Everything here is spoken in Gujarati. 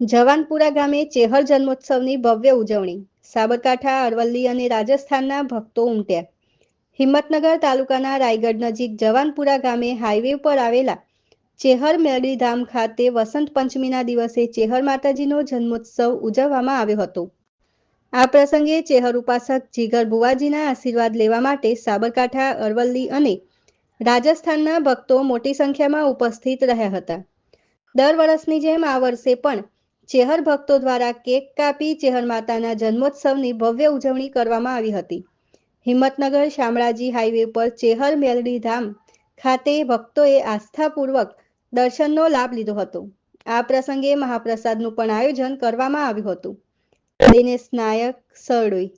જવાનપુરા ગામે ચેહર જન્મોત્સવની ભવ્ય ઉજવણી. સાબરકાંઠા, અરવલ્લી અને રાજસ્થાનના ભક્તો ઉમટ્યા. હિંમતનગર તાલુકાના રાયગઢ નજીક જવાનપુરા ગામે હાઈવે પર આવેલા ચેહર મેરડીધામ ખાતે વસંત પંચમીના દિવસે ચેહર માતાજીનો જન્મોત્સવ ઉજવવામાં આવ્યો હતો. આ પ્રસંગે ચેહર ઉપાસક જીગર ભુવાજીના આશીર્વાદ લેવા માટે સાબરકાંઠા, અરવલ્લી અને રાજસ્થાનના ભક્તો મોટી સંખ્યામાં ઉપસ્થિત રહ્યા હતા. દર વર્ષની જેમ આ વર્ષે પણ ચેહર ભક્તો દ્વારા કેક કાપી ચેહર માતાના જન્મોત્સવની ભવ્ય ઉજવણી કરવામાં આવી હતી. હિંમતનગર શામળાજી હાઈવે પર ચેહર મેલડી ધામ ખાતે ભક્તોએ આસ્થાપૂર્વક દર્શનનો લાભ લીધો હતો. આ પ્રસંગે મહાપ્રસાદનું પણ આયોજન કરવામાં આવ્યું હતું. દિનેશ નાયક, સરડોઈ